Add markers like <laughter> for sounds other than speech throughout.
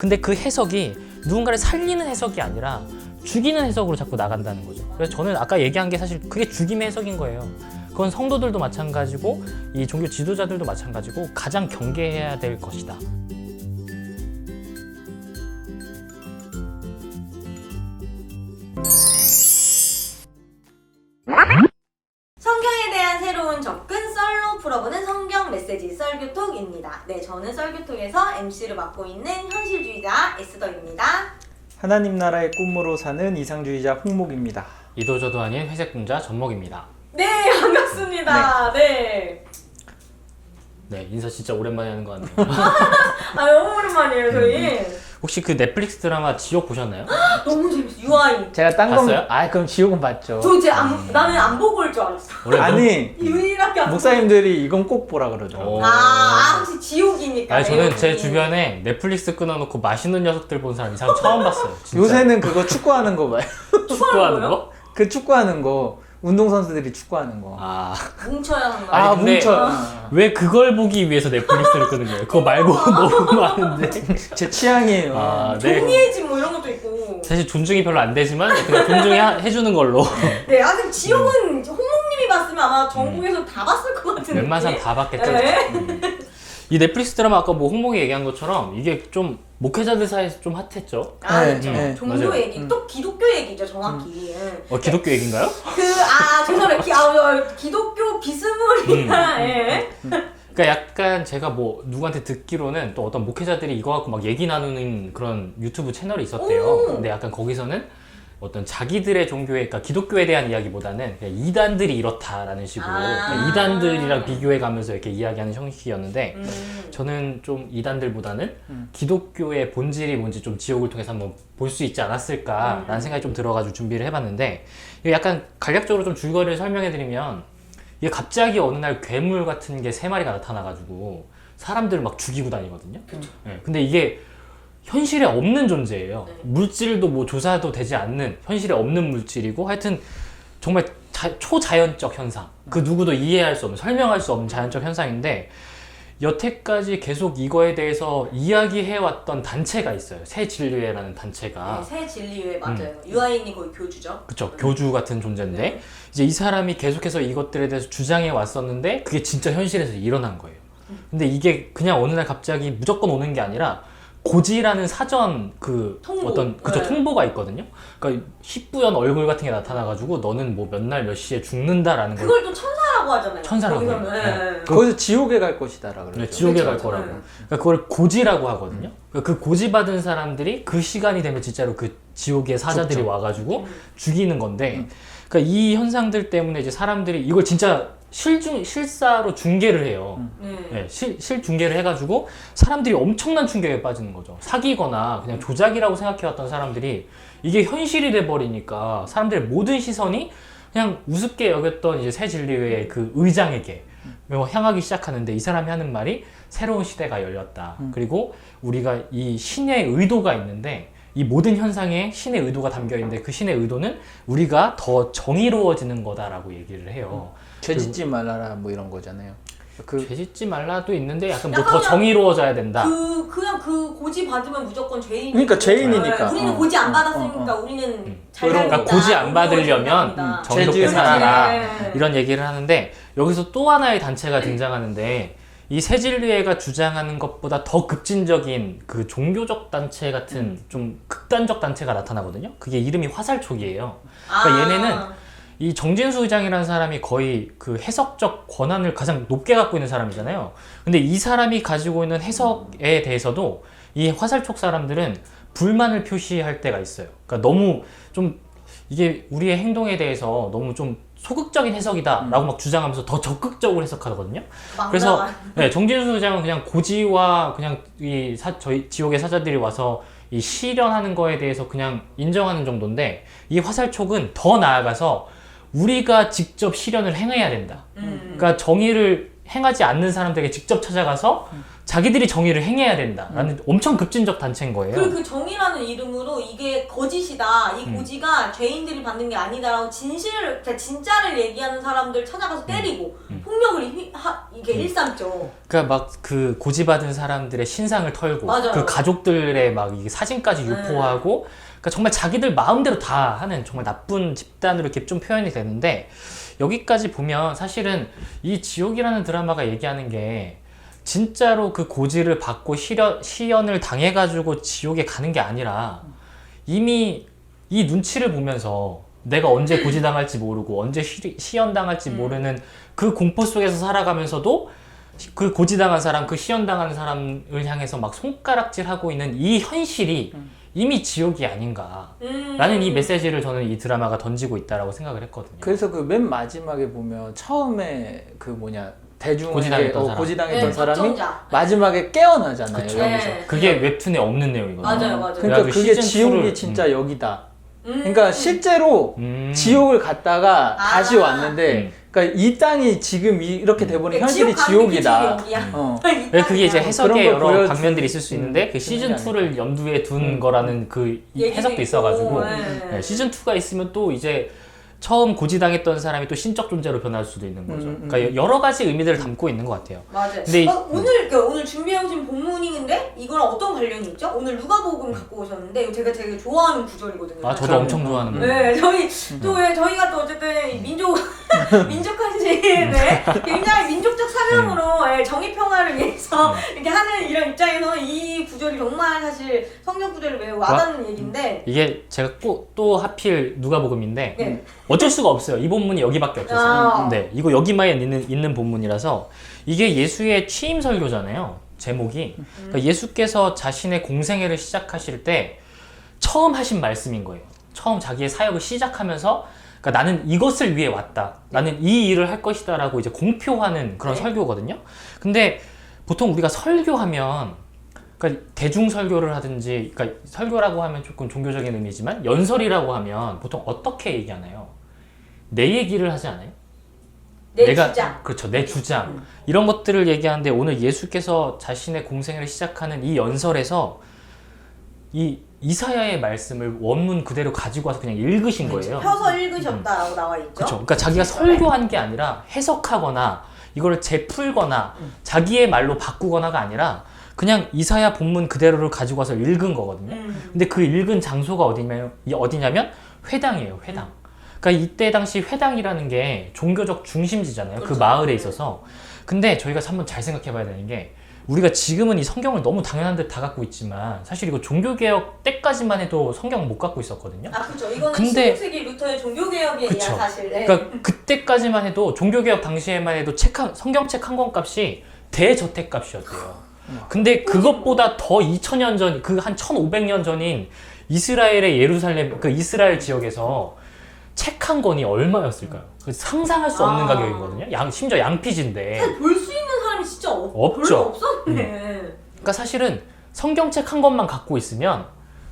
근데 그 해석이 누군가를 살리는 해석이 아니라 죽이는 해석으로 자꾸 나간다는 거죠. 그래서 저는 아까 얘기한 게 사실 그게 죽임의 해석인 거예요. 그건 성도들도 마찬가지고 이 종교 지도자들도 마찬가지고 가장 경계해야 될 것이다. MC를 맡고 있는 현실주의자 에스더입니다. 하나님 나라의 꿈으로 사는 이상주의자 홍목입니다. 이도저도 아닌 회색 공자 전목입니다. 네, 반갑습니다. 네. 네, 인사 진짜 오랜만에 하는 것 같네요. <laughs> 아, 너무 오랜만이에요, 저희. 혹시 그 넷플릭스 드라마 지옥 보셨나요? <gasps> 너무 재밌어. 유아인. 제가 딴 건, 봤어요? 아 그럼 지옥은 봤죠. 저 이제 안, 나는 안 보고 올 줄 알았어. 원래 아니 유일하게 안 목사님들이 이건 꼭 보라 그러더라고. 오. 보고. 아, 아, 혹시 지옥이니까. 아니 저는 제 음. 주변에 넷플릭스 끊어놓고 맛있는 녀석들 본 사람 이상 처음 봤어요. 진짜. 요새는 그거 축구하는 거 봐요. <laughs> 축구하는? 거? 그 축구하는 거 운동 선수들이 축구하는 거. 아. 뭉쳐야 한다. 아니, 아 근데- 뭉쳐. 왜 그걸 보기 위해서 넷플릭스를 끄는 거예요? 그거 말고 <laughs> 너무 많은데. 제 취향이에요. 아, 네. 종이의 집 뭐 이런 것도 있고. 사실 존중이 별로 안 되지만 그냥 존중해주는 걸로 네, 아, 근데 지옥은 홍목님이 봤으면 아마 전국에서 다 봤을 것 같은데. 음. 웬만한 다 봤겠죠. 네. 음. 이 넷플릭스 드라마 아까 뭐 홍목이 얘기한 것처럼 이게 좀 목회자들 사이에서 좀 핫했죠. 아, 네, 그렇죠. 네. 종교 맞아요. 얘기, 음. 또 기독교 얘기죠, 정확히. 예. 어, 기독교 얘기인가요? 그, 아, 죄송해요. 기, 아, 어, 기독교 비스무리나, 음. 예. 그러니까 약간 제가 뭐 누구한테 듣기로는 또 어떤 목회자들이 이거 갖고 막 얘기 나누는 그런 유튜브 채널이 있었대요. 오. 근데 약간 거기서는 어떤 자기들의 종교에, 그러니까 기독교에 대한 이야기보다는 그냥 이단들이 이렇다라는 식으로 아. 이단들이랑 비교해 가면서 이렇게 이야기하는 형식이었는데 음. 저는 좀 이단들보다는 음. 기독교의 본질이 뭔지 좀 지옥을 통해서 한번 볼 수 있지 않았을까라는 음. 생각이 좀 들어가지고 준비를 해봤는데 약간 간략적으로 좀 줄거리를 설명해드리면 이게 갑자기 어느 날 괴물 같은 게 세 마리가 나타나가지고 사람들을 막 죽이고 다니거든요. 네, 근데 이게 현실에 없는 존재예요. 네. 물질도 뭐 조사도 되지 않는 현실에 없는 물질이고 하여튼 정말 자- 초자연적 현상. 그 누구도 이해할 수 없는 설명할 수 없는 자연적 현상인데 여태까지 계속 이거에 대해서 이야기해왔던 단체가 있어요. 새 진리회라는 단체가. 네, 새 진리회 맞아요. 유아인이 거의 교주죠. 그쵸 교주 같은 존재인데 네. 이제 이 사람이 계속해서 이것들에 대해서 주장해 왔었는데 그게 진짜 현실에서 일어난 거예요. 근데 이게 그냥 어느 날 갑자기 무조건 오는 게 아니라 고지라는 사전 그 통보. 어떤 그쵸 네. 통보가 있거든요. 그러니까 희뿌연 얼굴 같은 게 나타나가지고 너는 뭐 몇 날 몇 시에 죽는다라는 걸 그걸 또 천사라고 하잖아요. 천사라고 거기서는. 해요. 예, 예. 거기서 지옥에 갈 것이다라 그러죠. 네, 지옥에 갈 그렇죠. 거라고. 네. 그러니까 그걸 고지라고 하거든요. 그러니까 그 고지 받은 사람들이 그 시간이 되면 진짜로 그 지옥의 사자들이 죽죠. 와가지고 음. 죽이는 건데, 그러니까 이 현상들 때문에 이제 사람들이 이걸 진짜 실중 실사로 중계를 해요. 네. 네, 실, 실 중계를 해가지고 사람들이 엄청난 충격에 빠지는 거죠. 사기거나 그냥 조작이라고 생각해왔던 사람들이 이게 현실이 돼버리니까 사람들의 모든 시선이 그냥 우습게 여겼던 이제 새 진리회의 그 의장에게 향하기 시작하는데 이 사람이 하는 말이 새로운 시대가 열렸다. 음. 그리고 우리가 이 신의 의도가 있는데 이 모든 현상에 신의 의도가 담겨 있는데 그 신의 의도는 우리가 더 정의로워지는 거다라고 얘기를 해요. 죄짓지 말라라 뭐 이런 거잖아요. 그 죄짓지 말라도 있는데 약간 뭐 약간 더 그냥 정의로워져야 된다. 그 그냥 그 고지 받으면 무조건 죄인. 그러니까 죄인이니까. 우리는 어. 고지 안 어, 받았으니까 어, 어. 우리는 잘 그런 그러니까 살린다. 고지 안 받으려면 정의롭게 살아라 네. 이런 얘기를 하는데 여기서 또 하나의 단체가 등장하는데 이 새진리회가 주장하는 것보다 더 급진적인 그 종교적 단체 같은 좀 극단적 단체가 나타나거든요. 그게 이름이 화살촉이에요. 그러니까 얘네는 이 정진수 의장이라는 사람이 거의 그 해석적 권한을 가장 높게 갖고 있는 사람이잖아요. 근데 이 사람이 가지고 있는 해석에 대해서도 이 화살촉 사람들은 불만을 표시할 때가 있어요. 그러니까 너무 좀 이게 우리의 행동에 대해서 너무 좀 소극적인 해석이다라고 막 주장하면서 더 적극적으로 해석하거든요. 그래서 네, 정진수 의장은 그냥 고지와 그냥 이 사, 저희 지옥의 사자들이 와서 이 실현하는 거에 대해서 그냥 인정하는 정도인데 이 화살촉은 더 나아가서 우리가 직접 실현을 행해야 된다. 음. 그러니까 정의를 행하지 않는 사람들에게 직접 찾아가서 자기들이 정의를 행해야 된다라는 엄청 급진적 단체인 거예요. 그리고 그 정의라는 이름으로 이게 거짓이다. 이 음. 고지가 죄인들이 받는 게 아니다라고 진실을, 그러니까 진짜를 얘기하는 사람들 찾아가서 때리고 음. 폭력을 휘- 하, 이게 일삼죠. 그러니까 막 그 고지 받은 사람들의 신상을 털고 맞아요. 그 가족들의 막 사진까지 네. 유포하고 그러니까 정말 자기들 마음대로 다 하는 정말 나쁜 집단으로 이렇게 좀 표현이 되는데 여기까지 보면 사실은 이 지옥이라는 드라마가 얘기하는 게 진짜로 그 고지를 받고 시련, 시연을 당해가지고 지옥에 가는 게 아니라 이미 이 눈치를 보면서 내가 언제 고지당할지 모르고 언제 시, 시연당할지 음. 모르는 그 공포 속에서 살아가면서도 그 고지당한 사람, 그 시연당한 사람을 향해서 막 손가락질하고 있는 이 현실이 이미 지옥이 아닌가. 음. 라는 이 메시지를 저는 이 드라마가 던지고 있다라고 생각을 했거든요. 그래서 그 맨 마지막에 보면 처음에 그 뭐냐 대중에게 고지당했던 어, 사람. 고지당했던 네, 사람이 걱정자. 마지막에 깨어나잖아요. 그쵸. 여기서. 네. 그게 웹툰에 없는 내용이거든요. 맞아요, 맞아요. 그러니까 그래가지고 그게 시즌 지옥이 2를 진짜 여기다. 음. 그러니까 실제로 음. 지옥을 갔다가 아. 다시 왔는데, 음. 그러니까 이 땅이 지금 이- 이렇게 돼버린 네, 현실이 지옥 지옥이다. 지옥이야. 어. 네, 그게 이제 해석의 걸 여러 보여주- 방면들이 있을 수 음, 있는데 그 시즌 그런 게 2를 염두에 둔 음. 거라는 그 이 해석도 있어가지고 네. 네, 시즌 2가 있으면 또 이제 처음 고지당했던 사람이 또 신적 존재로 변할 수도 있는 거죠. 음, 음. 그러니까 여러 가지 의미들을 담고 있는 것 같아요. 맞아요. 근데 이- 어, 오늘 그 오늘 준비해 오신 본문인데 이거랑 어떤 관련이 있죠? 오늘 누가복음 갖고 오셨는데 이거 제가 되게 좋아하는 구절이거든요. 아, 저도 저는- 엄청 좋아하는 음. 거예요. 네, 저희 또왜 저희가 또 어쨌든 이 민족 <laughs> 민족한지 네, 굉장히 민족적 사명으로 예, 정의 평화를 위해서 음. 이렇게 하는 이런 입장에서는 이 구절이 정말 사실 성경 구절이 매우 와닿는 얘기인데 이게 제가 꼭 또 하필 누가복음인데 네. 어쩔 수가 없어요. 이 본문이 여기밖에 없어서. 아. 네, 이거 여기만 있는, 있는 본문이라서 이게 예수의 취임 설교잖아요. 제목이. 그러니까 예수께서 자신의 공생애를 시작하실 때 처음 하신 말씀인 거예요. 처음 자기의 사역을 시작하면서 그러니까 나는 이것을 위해 왔다. 나는 이 일을 할 것이다라고 이제 공표하는 그런 네. 설교거든요. 근데 보통 우리가 설교하면 그러니까 대중 설교를 하든지 그러니까 설교라고 하면 조금 종교적인 의미지만 연설이라고 하면 보통 어떻게 얘기하나요? 내 얘기를 하지 않아요? 내 내가 주장. 그렇죠 내 주장 이런 것들을 얘기하는데 오늘 예수께서 자신의 공생을 시작하는 이 연설에서 이 이사야의 말씀을 원문 그대로 가지고 와서 그냥 읽으신 거예요. 펴서 읽으셨다라고 나와 있죠. 그렇죠. 그러니까 자기가 설교한 게 아니라 해석하거나 이거를 재풀거나 자기의 말로 바꾸거나가 아니라 그냥 이사야 본문 그대로를 가지고 와서 읽은 거거든요. 음. 근데 그 읽은 장소가 어디냐면, 이 어디냐면 회당이에요, 회당. 그러니까 이때 당시 회당이라는 게 종교적 중심지잖아요. 그 그렇죠. 마을에 있어서. 근데 저희가 한번 잘 생각해 봐야 되는 게 우리가 지금은 이 성경을 너무 당연한 듯 다 갖고 있지만 사실 이거 종교개혁 때까지만 해도 성경을 못 갖고 있었거든요. 아 그렇죠. 이거는 근데- 16세기 루터의 종교개혁에 그쵸. 의한 사실. 네. 그러니까 그때까지만 해도 종교개혁 당시에만 해도 책 한, 성경책 한 권 값이 대저택값이었대요. 근데 그것보다 더 2000년 전, 그 한 1500년 전인 이스라엘의 예루살렘, 그 이스라엘 지역에서 책 한 권이 얼마였을까요? 그 상상할 수 없는 아. 가격이거든요. 양, 심지어 양피지인데. 사실 볼수 있는 사람이 진짜 없, 없죠. 음. 별로 없었네. 그러니까 사실은 성경책 한 권만 갖고 있으면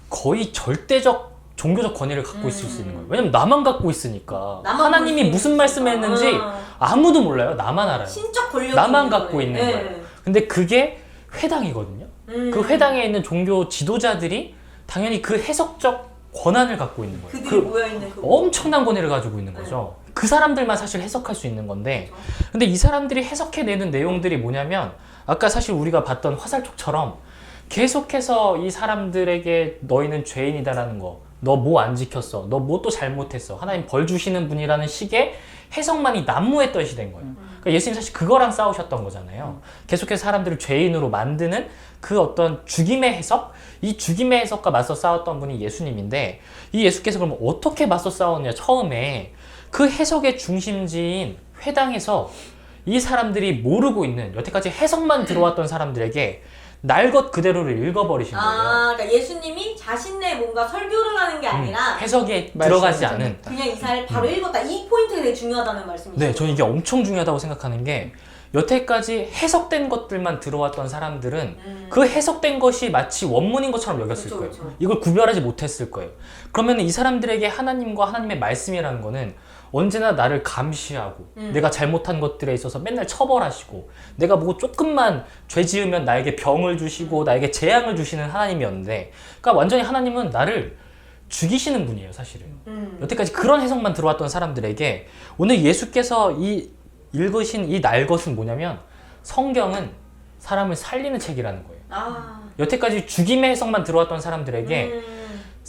거의 절대적 종교적 권위를 갖고 있을 수 있는 거예요. 왜냐면 나만 갖고 있으니까. 나만 하나님이 볼수 무슨 있으니까. 말씀했는지 아. 아무도 몰라요. 나만 알아요. 신적 권력 나만 갖고 있는 네. 거예요. 근데 그게 회당이거든요. 음. 그 회당에 있는 종교 지도자들이 당연히 그 해석적 권한을 갖고 있는 거예요. 그들이 그 모여 있는 그 엄청난 권위를 가지고 있는 거죠. 그 사람들만 사실 해석할 수 있는 건데, 근데 이 사람들이 해석해내는 내용들이 뭐냐면, 아까 사실 우리가 봤던 화살촉처럼 계속해서 이 사람들에게 너희는 죄인이다라는 거, 너 뭐 안 지켰어, 너 뭐 또 잘못했어, 하나님 벌 주시는 분이라는 식의 해석만이 난무했던 시대인 거예요. 그러니까 예수님 사실 그거랑 싸우셨던 거잖아요. 계속해서 사람들을 죄인으로 만드는 그 어떤 죽임의 해석, 이 죽임의 해석과 맞서 싸웠던 분이 예수님인데 이 예수께서 그럼 어떻게 맞서 싸웠냐 처음에 그 해석의 중심지인 회당에서 이 사람들이 모르고 있는 여태까지 해석만 들어왔던 사람들에게 날 것 그대로를 읽어버리신 거예요. 아, 그러니까 예수님이 자신의 뭔가 설교를 하는 게 음, 아니라 해석에 말씀을 들어가지. 않은 그냥 이사를 바로 읽었다. 이 포인트가 되게 중요하다는 말씀이시죠. 네, 저는 이게 엄청 중요하다고 생각하는 게 여태까지 해석된 것들만 들어왔던 사람들은 음. 그 해석된 것이 마치 원문인 것처럼 여겼을 그쵸, 거예요. 그쵸. 이걸 구별하지 못했을 거예요. 그러면 이 사람들에게 하나님과 하나님의 말씀이라는 거는 언제나 나를 감시하고 음. 내가 잘못한 것들에 있어서 맨날 처벌하시고 내가 뭐 조금만 죄 지으면 나에게 병을 주시고 나에게 재앙을 주시는 하나님이었는데 그러니까 완전히 하나님은 나를 죽이시는 분이에요 사실은 음. 여태까지 그런 해석만 들어왔던 사람들에게 오늘 예수께서 이 읽으신 이 날 것은 뭐냐면 성경은 사람을 살리는 책이라는 거예요 아. 여태까지 죽임의 해석만 들어왔던 사람들에게 음.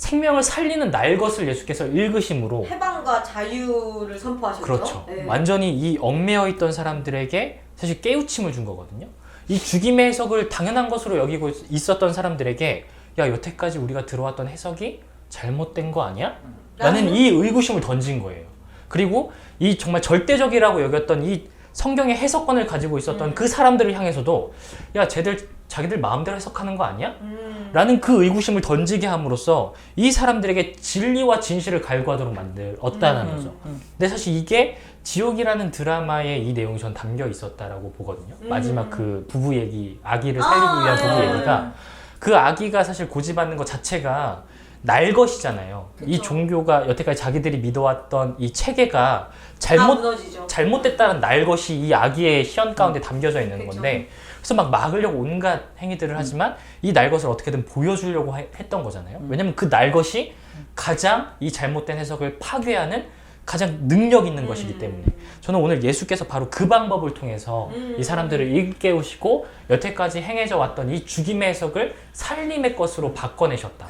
생명을 살리는 날 것을 예수께서 읽으심으로 해방과 자유를 선포하셨죠. 그렇죠. 네. 완전히 이 얽매여 있던 사람들에게 사실 깨우침을 준 거거든요. 이 죽임의 해석을 당연한 것으로 여기고 있었던 사람들에게 야 여태까지 우리가 들어왔던 해석이 잘못된 거 아니야? 라는 라는- 이 의구심을 던진 거예요. 그리고 이 정말 절대적이라고 여겼던 이 성경의 해석권을 가지고 있었던 음. 그 사람들을 향해서도 야 쟤들 자기들 마음대로 해석하는 거 아니야? 음. 라는 그 의구심을 던지게 함으로써 이 사람들에게 진리와 진실을 갈구하도록 만들었다는 음, 거죠. 음. 근데 사실 이게 지옥이라는 드라마에 이 내용이 전 담겨 있었다라고 보거든요. 음. 마지막 그 부부 얘기, 아기를 살리기 아, 위한 부부 네. 얘기가 그 아기가 사실 고집하는 것 자체가 날 것이잖아요. 이 그쵸. 종교가 여태까지 자기들이 믿어왔던 이 체계가 다 잘못 무너지죠. 잘못됐다는 날 것이 이 아기의 희연 가운데 담겨져 있는 그쵸. 건데 그래서 막 막으려고 온갖 행위들을 하지만 이 날 것을 어떻게든 보여주려고 해- 했던 거잖아요. 왜냐면 그 날 것이 가장 이 잘못된 해석을 파괴하는 가장 능력 있는 것이기 음. 때문에 저는 오늘 예수께서 바로 그 방법을 통해서 음. 이 사람들을 일깨우시고 여태까지 행해져 왔던 이 죽임의 해석을 살림의 것으로 바꿔내셨다.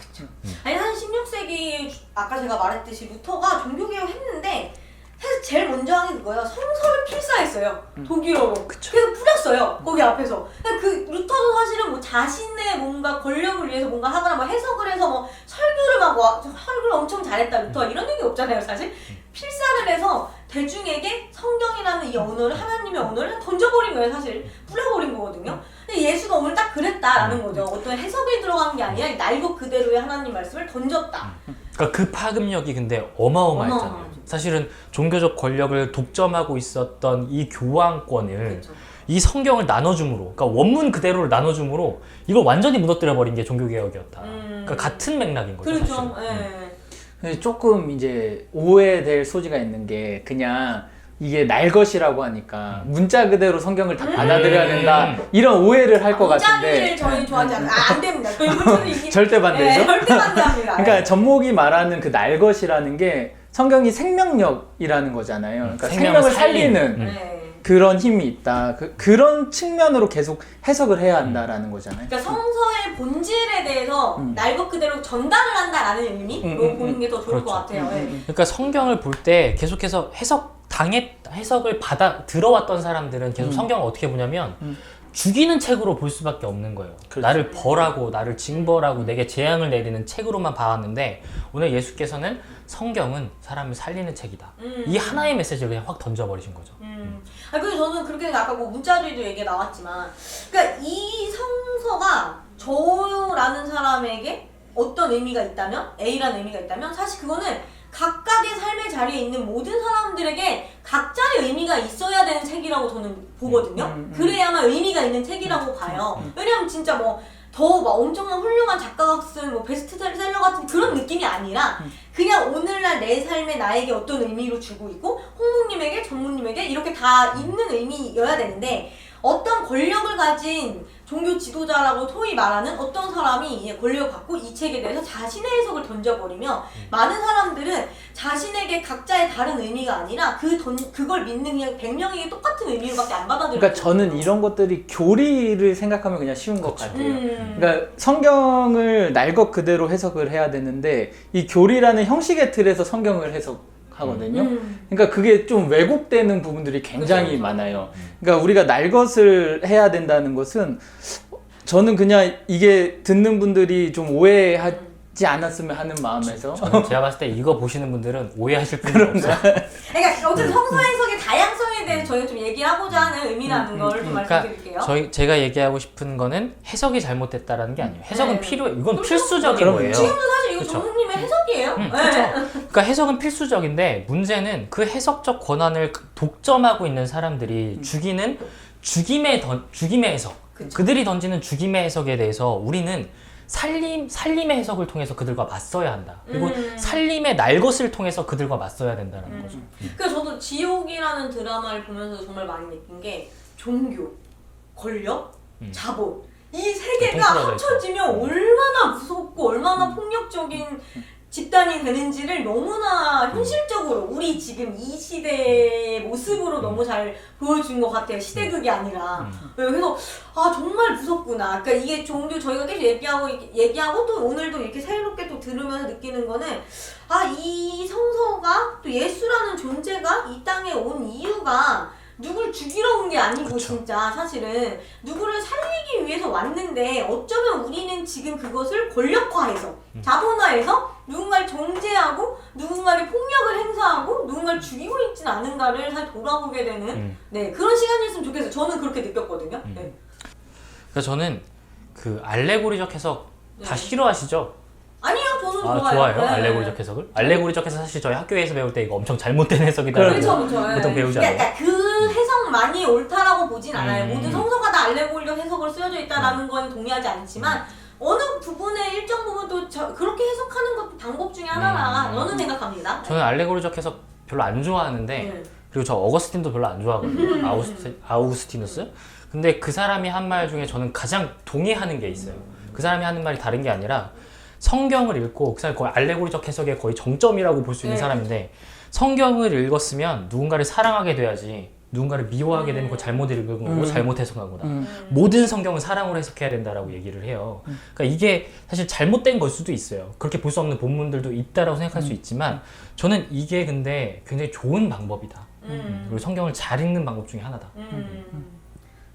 아니 사실 16세기 아까 제가 말했듯이 루터가 종교개혁 했는데 사실 제일 먼저 한 게 그거예요. 성서를 필사했어요. 독일어로. 그쵸. 그래서 뿌렸어요. 거기 앞에서. 근데 그 루터도 사실은 뭐 자신의 뭔가 권력을 위해서 뭔가 하거나 뭐 해석을 해서 뭐 설교를 막 와, 설교를 엄청 잘했다 루터 이런 얘기 없잖아요 사실. 필사를 해서 대중에게 성경이라는 이 언어를 하나님의 언어를 던져버린 거예요 사실. 뿌려버린 거거든요. 근데 예수가 오늘 딱 그랬다라는 거죠. 어떤 해석이 들어간 게 아니라 날것 그대로의 하나님 말씀을 던졌다. 그러니까 그 파급력이 근데 어마어마했잖아요. 사실은 종교적 권력을 독점하고 있었던 이 교황권을 그렇죠. 이 성경을 나눠줌으로, 그러니까 원문 그대로를 나눠줌으로 이걸 완전히 무너뜨려 버린 게 종교 개혁이었다. 음. 그러니까 같은 맥락인 거죠. 그렇죠. 근데 조금 이제 오해될 소지가 있는 게 그냥 이게 날 것이라고 하니까 문자 그대로 성경을 다 받아들여야 된다 이런 오해를 할 것 같은데 문자를 저희 좋아하지 않아요. 아, 안 됩니다. 저희 <laughs> 절대 반대죠. 예, 절대 반대합니다. <laughs> 그러니까 전목이 말하는 그 날 것이라는 게 성경이 생명력이라는 거잖아요. 그러니까 생명을 생명을 살리는. 살리는 음. 네. 그런 힘이 있다. 그, 그런 측면으로 계속 해석을 해야 한다라는 거잖아요. 그러니까 성서의 본질에 대해서 음. 날 것 그대로 전달을 한다라는 의미로 음, 음, 보는 게 더 좋을 것 그렇죠. 같아요. 예. 그러니까 성경을 볼 때 계속해서 해석 당했 해석을 받아 들어왔던 사람들은 계속 음. 성경을 어떻게 보냐면 음. 죽이는 책으로 볼 수밖에 없는 거예요. 그렇죠. 나를 벌하고 나를 징벌하고 내게 재앙을 내리는 책으로만 봐왔는데 오늘 예수께서는 성경은 사람을 살리는 책이다. 음. 이 하나의 메시지를 그냥 확 던져버리신 거죠. 음. 아, 그래서 저는 그렇게 아까 뭐 문자주의도 얘기가 나왔지만, 그러니까 이 성서가 저라는 사람에게 어떤 의미가 있다면, A라는 의미가 있다면, 사실 그거는 각각의 삶의 자리에 있는 모든 사람들에게 각자의 의미가 있어야 되는 책이라고 저는 보거든요. 음, 음. 그래야만 의미가 있는 책이라고 봐요. 왜냐면 진짜 뭐, 더 막 엄청난 훌륭한 작가가 쓴 뭐 베스트셀러 같은 그런 느낌이 아니라 그냥 오늘날 내 삶에 나에게 어떤 의미로 주고 있고 홍묵님에게 전무님에게 이렇게 다 있는 의미여야 되는데 어떤 권력을 가진 종교 지도자라고 소위 말하는 어떤 사람이 권력을 갖고 이 책에 대해서 자신의 해석을 던져버리면 많은 사람들은 자신에게 각자의 다른 의미가 아니라 그 던, 그걸 믿는 그냥 100명에게 똑같은 의미로밖에 안 받아들여요. 그러니까 저는 이런 것들이 교리를 생각하면 그냥 쉬운 것 같아요. 음. 그러니까 성경을 날 것 그대로 해석을 해야 되는데 이 교리라는 형식의 틀에서 성경을 해석 하거든요. 음. 그러니까 그게 좀 왜곡되는 부분들이 굉장히 그렇죠. 많아요. 그러니까 우리가 날 것을 해야 된다는 것은 저는 그냥 이게 듣는 분들이 좀 오해 하지 않았으면 하는 마음에서 저는 제가 봤을 때 이거 보시는 분들은 오해하실 분이 없어요. 그러니까 어쨌든 성서 해석의 다양성에 대해서 저희가 좀 얘기를 하고자 하는 의미라는 걸좀 그러니까 말씀드릴게요. 저희 제가 얘기하고 싶은 거는 해석이 잘못됐다라는 게 아니에요. 해석은 네. 필요해. 이건. 필수적인 그럼요. 거예요. 지금도 사실 이거 그쵸. 전무님의 해석이에요. 음, 네. 그렇죠. 그러니까 해석은 필수적인데 문제는 그 해석적 권한을 독점하고 있는 사람들이 죽이는 죽임의 던, 죽임의 해석. 그쵸. 그들이 던지는 죽임의 해석에 대해서 우리는 살림 살림의 해석을 통해서 그들과 맞서야 한다. 그리고 음. 살림의 날 것을 통해서 그들과 맞서야 된다는 거죠. 그래서 저도 지옥이라는 드라마를 보면서 정말 많이 느낀 게 종교, 권력, 음. 자본 이 세 개가 통틀어져 합쳐지면 얼마나 무섭고 얼마나 폭력적인 집단이 되는지를 너무나 현실적으로 우리 지금 이 시대의 모습으로 너무 잘 보여준 것 같아요. 시대극이 아니라. 음. 네, 그래서 아 정말 무섭구나. 그러니까 이게 종교 저희가 계속 얘기하고 얘기하고 또 오늘도 이렇게 새롭게 또 들으면서 느끼는 거는 아 이 성서가 또 예수라는 존재가 이 땅에 온 이유가 누굴 죽이러 온 게 아니고 그쵸. 진짜 사실은 누구를 살리기 위해서 왔는데 어쩌면 우리는 지금 그것을 권력화해서 음. 자본화해서 누군가를 정죄하고 누군가를 폭력을 행사하고 누군가를 죽이고 있진 않은가를 사실 돌아보게 되는 음. 네 그런 시간이었으면 좋겠어요. 저는 그렇게 느꼈거든요. 음. 네. 그래서 저는 그 알레고리적 해석 다 네. 싫어하시죠? 아니요, 아 좋아요. 좋아요. 네. 알레고리적 해석을? 알레고리적 해석 사실 저희 학교에서 배울 때 이거 엄청 잘못된 해석이다. 그렇죠, 그렇죠. 보통 배우지 않아요? 그러니까 그 해석만이 옳다라고 보진 않아요. 음. 모든 성서가 다 알레고리적 해석으로 쓰여져 있다라는 건 동의하지 않지만 어느 부분에 일정 부분 또 저, 그렇게 해석하는 것도 방법 중에 하나라 음. 저는 생각합니다. 저는 알레고리적 해석 별로 안 좋아하는데 네. 그리고 저 어거스틴도 별로 안 좋아하거든요. 아우스티, 아우스티누스. 근데 그 사람이 한 말 중에 저는 가장 동의하는 게 있어요. 그 사람이 하는 말이 다른 게 아니라 성경을 읽고 그 사람이 거의 알레고리적 해석의 거의 정점이라고 볼 수 있는 네. 사람인데 성경을 읽었으면 누군가를 사랑하게 돼야지 누군가를 미워하게 되는 거 잘못 읽은 거고 음. 잘못 해석하구나. 음. 모든 성경은 사랑으로 해석해야 된다라고 얘기를 해요. 그러니까 이게 사실 잘못된 걸 수도 있어요. 그렇게 볼 수 없는 본문들도 있다라고 생각할 수 있지만 저는 이게 근데 굉장히 좋은 방법이다. 음. 그리고 성경을 잘 읽는 방법 중에 하나다. 음.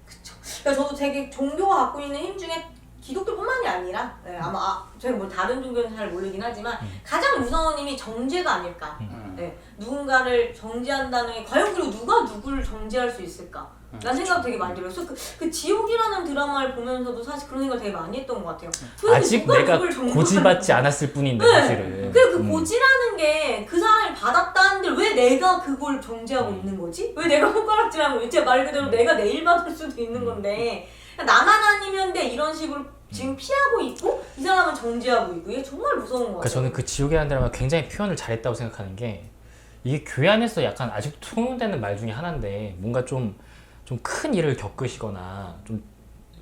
그쵸. 그러니까 저도 되게 종교가 갖고 있는 힘 중에 기독교뿐만이 아니라 네, 아마 아, 제가 뭐 다른 종교는 잘 모르긴 하지만 가장 무서운 힘이 정죄가 아닐까. 음. 네, 누군가를 정죄한다는 게 과연 그리고 누가 누구를 정죄할 수 있을까? 라는 생각 되게 많이 들어요. 그래서 그, 그 지옥이라는 드라마를 보면서도 사실 그런 생각 되게 많이 했던 것 같아요. 도대체 아직 누가 내가 누굴 정죄하는 고지받지 않았을 뿐인데 네. 사실은. 그리고 그 음. 고지라는 게 그 사람이 받았다는데 왜 내가 그걸 정죄하고 음. 있는 거지? 왜 내가 손가락질하는 거지? 제말 그대로 내가 내일 받을 수도 음. 있는 건데 나만 아니면 돼 이런 식으로 지금 피하고 있고 이 사람은 정죄하고 있고 이게 정말 무서운 것 그러니까 같아요. 저는 그 지옥이라는 드라마 굉장히 표현을 잘했다고 생각하는 게 이게 교회 안에서 약간 아직 통용되는 말 중에 하나인데 뭔가 좀 좀 큰 일을 겪으시거나 좀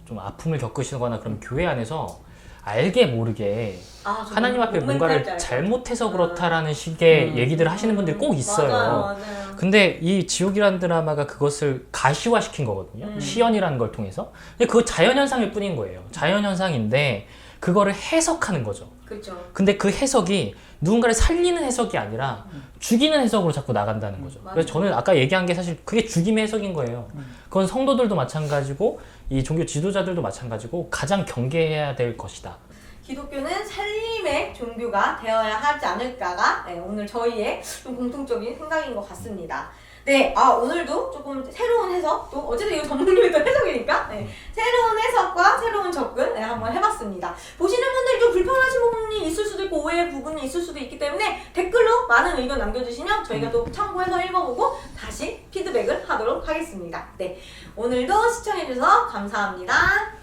좀 아픔을 겪으시거나 그럼 교회 안에서 알게 모르게 아, 저 하나님 앞에 뭔 뭔가를 잘못해서 그렇다라는 식의 음. 얘기들을 하시는 분들이 꼭 있어요. 맞아요, 맞아요. 근데 이 지옥이라는 드라마가 그것을 가시화시킨 거거든요. 음. 시연이라는 걸 통해서. 근데 그거 자연현상일 뿐인 거예요. 자연현상인데 그거를 해석하는 거죠. 그렇죠. 근데 그 해석이 누군가를 살리는 해석이 아니라 죽이는 해석으로 자꾸 나간다는 거죠. 맞아요. 그래서 저는 아까 얘기한 게 사실 그게 죽임의 해석인 거예요. 그건 성도들도 마찬가지고 이 종교 지도자들도 마찬가지고 가장 경계해야 될 것이다. 기독교는 살림의 종교가 되어야 하지 않을까가 네, 오늘 저희의 좀 공통적인 생각인 것 같습니다. 네, 아 오늘도 조금 새로운 해석, 또 어쨌든 이거 전문님의 또 해석이니까 네, 새로운 해석과 새로운 접근 네, 한번 해봤습니다. 보시는 분들이 좀 불편하신 부분이 있을 수도 있고 오해의 부분이 있을 수도 있기 때문에 댓글로 많은 의견 남겨주시면 저희가 또 참고해서 읽어보고 다시 피드백을 하도록 하겠습니다. 네, 오늘도 시청해주셔서 감사합니다.